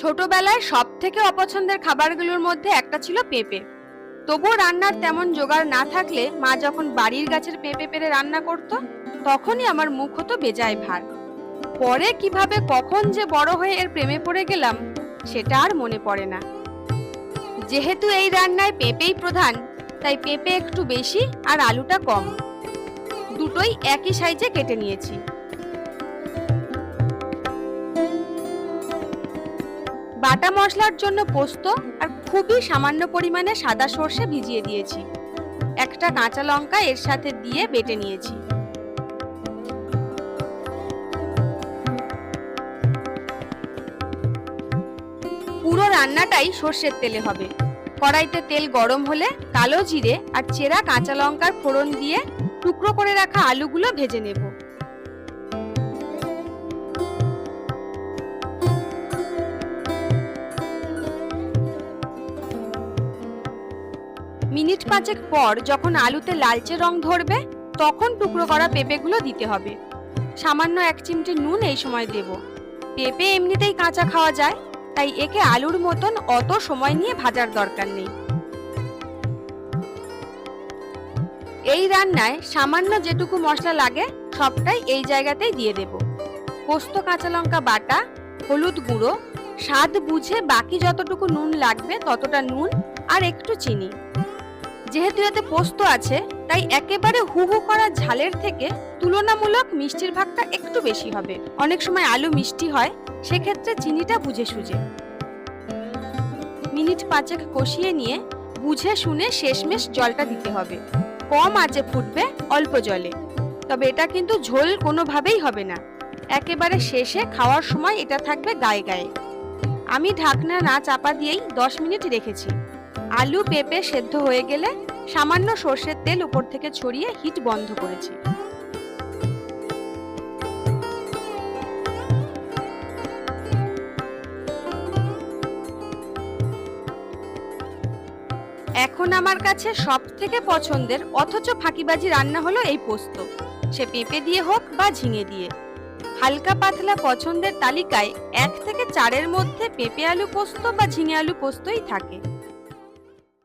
ছোটবেলায় সব থেকে অপছন্দের খাবারগুলোর মধ্যে একটা ছিল পেঁপে। তবুও রান্নার তেমন জোগাড় না থাকলে মা যখন বাড়ির গাছের পেঁপে পেরে রান্না করত, তখনই আমার মুখ হতো বেজায় ভার। পরে কীভাবে কখন যে বড় হয়ে এর প্রেমে পড়ে গেলাম, সেটা আর মনে পড়ে না। যেহেতু এই রান্নায় পেঁপেই প্রধান, তাই পেঁপে একটু বেশি আর আলুটা কম। দুটোই একই সাইজে কেটে নিয়েছি। বাটা মশলার জন্য পোস্ত আর খুবই সামান্য পরিমাণে সাদা সর্ষে ভিজিয়ে দিয়েছি। একটা কাঁচা লঙ্কা এর সাথে দিয়ে বেটে নিয়েছি। পুরো রান্নাটাই সর্ষের তেলে হবে। কড়াইতে তেল গরম হলে কালো জিরে আর চেরা কাঁচা লঙ্কার ফোড়ন দিয়ে টুকরো করে রাখা আলুগুলো ভেজে নেব। মিনিট পাঁচেক পর যখন আলুতে লালচে রং ধরবে, তখন টুকরো করা পেঁপেগুলো দিতে হবে। সামান্য এক চিমটি নুন এই সময় দেব। পেঁপে এমনিতেই কাঁচা খাওয়া যায়, তাই একে আলুর মতন অত সময় নিয়ে ভাজার দরকার নেই। এই রান্নায় সামান্য যেটুকু মশলা লাগে, সবটাই এই জায়গাতেই দিয়ে দেব। পোস্ত কাঁচা লঙ্কা বাটা, হলুদ গুঁড়ো, স্বাদ বুঝে বাকি যতটুকু নুন লাগবে ততটা নুন আর একটু চিনি। যেহেতু এতে পোস্ত আছে, তাই একেবারে হু হু করা ঝালের থেকে তুলনামূলক মিষ্টির ভাগটা একটু বেশি হবে। অনেক সময় আলু মিষ্টি হয়, সেক্ষেত্রে চিনিটা বুঝে সুঝে। মিনিট পাঁচেক কষিয়ে নিয়ে বুঝে শুনে শেষমেশ জলটা দিতে হবে। কম আঁচে ফুটবে অল্প জলে। তবে এটা কিন্তু ঝোল কোনোভাবেই হবে না। একেবারে শেষে খাওয়ার সময় এটা থাকবে গায়ে গায়ে। আমি ঢাকনা না চাপা দিয়েই দশ মিনিট রেখেছি। আলু পেঁপে সেদ্ধ হয়ে গেলে সামান্য সর্ষের তেল উপর থেকে ছড়িয়ে হিট বন্ধ করেছি। এখন আমার কাছে সব থেকে পছন্দের, অথচ ফাঁকিবাজি রান্না হলো এই পোস্ত। সে পেঁপে দিয়ে হোক বা ঝিঙে দিয়ে। হালকা পাতলা পছন্দের তালিকায় এক থেকে চারের মধ্যে পেঁপে আলু পোস্ত বা ঝিঙে আলু পোস্তই থাকে।